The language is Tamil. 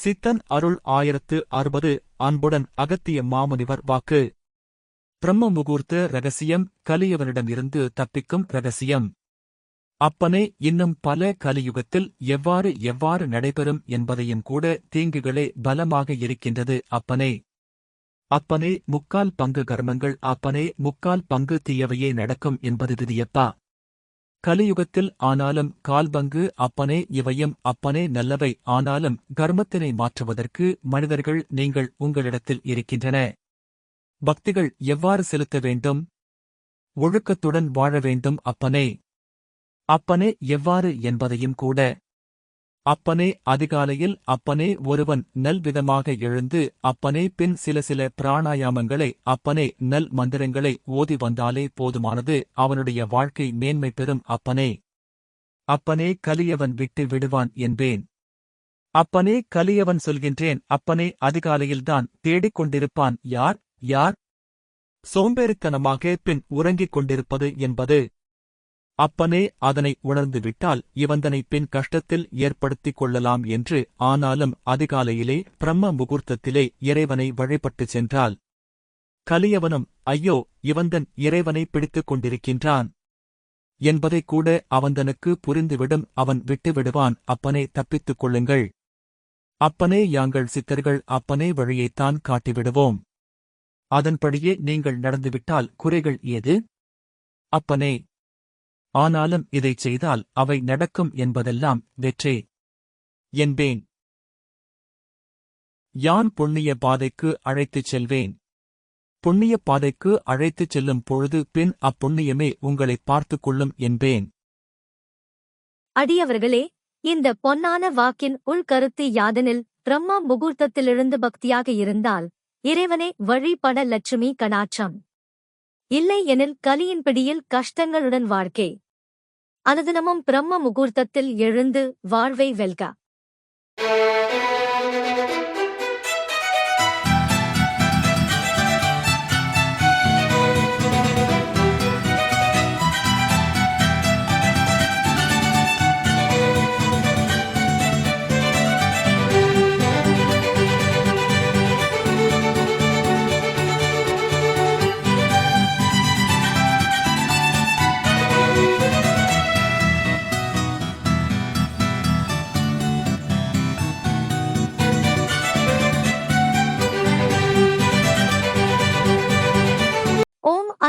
சித்தன் அருள் ஆயிரத்து அறுபது அன்புடன் அகத்திய மாமுனிவர் வாக்கு. பிரம்ம முகூர்த்த ரகசியம் கலியவனிடமிருந்து தப்பிக்கும் ரகசியம். அப்பனே இன்னும் பல கலியுகத்தில் எவ்வாறு எவ்வாறு நடைபெறும் என்பதையும் கூட தீங்குகளே பலமாக இருக்கின்றது அப்பனே. அப்பனே முக்கால் பங்கு கர்மங்கள் அப்பனே முக்கால் பங்கு தீயவையே நடக்கும் என்பது விதியப்பா கலியுகத்தில் ஆனாலும் கால்பங்கு அப்பனே இவையும் அப்பனே நல்லவை ஆனாலும் கர்மத்தினை மாற்றுவதற்கு மனிதர்கள் நீங்கள் உங்களிடத்தில் இருக்கின்றன. பக்திகள் எவ்வாறு செலுத்த வேண்டும்? ஒழுக்கத்துடன் வாழ வேண்டும் அப்பனே. அப்பனே எவ்வாறு என்பதையும் கூட அப்பனே அதிகாலையில் அப்பனே ஒருவன் நல்விதமாக எழுந்து அப்பனே பின் சில சில பிராணாயாமங்களை அப்பனே நல் மந்திரங்களை ஓதி வந்தாலே போதுமானது அவனுடைய வாழ்க்கை மேன்மை பெறும் அப்பனே. அப்பனே கலியவன் விட்டு விடுவான் என்பேன். அப்பனே கலியவன் சொல்கின்றேன் அப்பனே அதிகாலையில்தான் தேடிக் கொண்டிருப்பான். யார்? யார்? சோம்பேறித்தனமாக பின் உறங்கிக் கொண்டிருப்பது என்பது அப்பனே அதனை உணர்ந்துவிட்டால் இவந்தனை பின் கஷ்டத்தில் ஏற்படுத்திக் கொள்ளலாம் என்று ஆனாலும் அதிகாலையிலே பிரம்ம முகூர்த்தத்திலே இறைவனை வழிபட்டுச் சென்றால் கலியவனும் ஐயோ இவந்தன் இறைவனை பிடித்துக் கொண்டிருக்கின்றான். என்பதைக் கூட அவந்தனுக்கு புரிந்துவிடும் அவன் விட்டுவிடுவான் அப்பனே தப்பித்துக் கொள்ளுங்கள். அப்பனே யாங்கள் சித்தர்கள் அப்பனே வழியைத்தான் காட்டிவிடுவோம். அதன்படியே நீங்கள் நடந்துவிட்டால் குறைகள் ஏது? அப்பனே ஆனாலும் இதைச் செய்தால் அவை நடக்கும் என்பதெல்லாம் வெற்றே. என்பேன். யான் புண்ணிய பாதைக்கு அழைத்துச் செல்வேன். புண்ணிய பாதைக்கு அழைத்துச் செல்லும் பொழுது பின் அப்புண்ணியமே உங்களை பார்த்துக் கொள்ளும் என்பேன். அடியவர்களே இந்த பொன்னான வாக்கின் உள்கருத்து யாதெனில் பிரம்மா முகூர்த்தத்திலிருந்து பக்தியாக இருந்தால் இறைவனை வழிபட லட்சுமி கடாட்சம். இல்லை எனில் கலியின் பிடியில் கஷ்டங்களுடன் வாழ்க்கை. அனுதினமும் பிரம்ம முகூர்த்தத்தில் எழுந்து வாழ்வை வெல்க.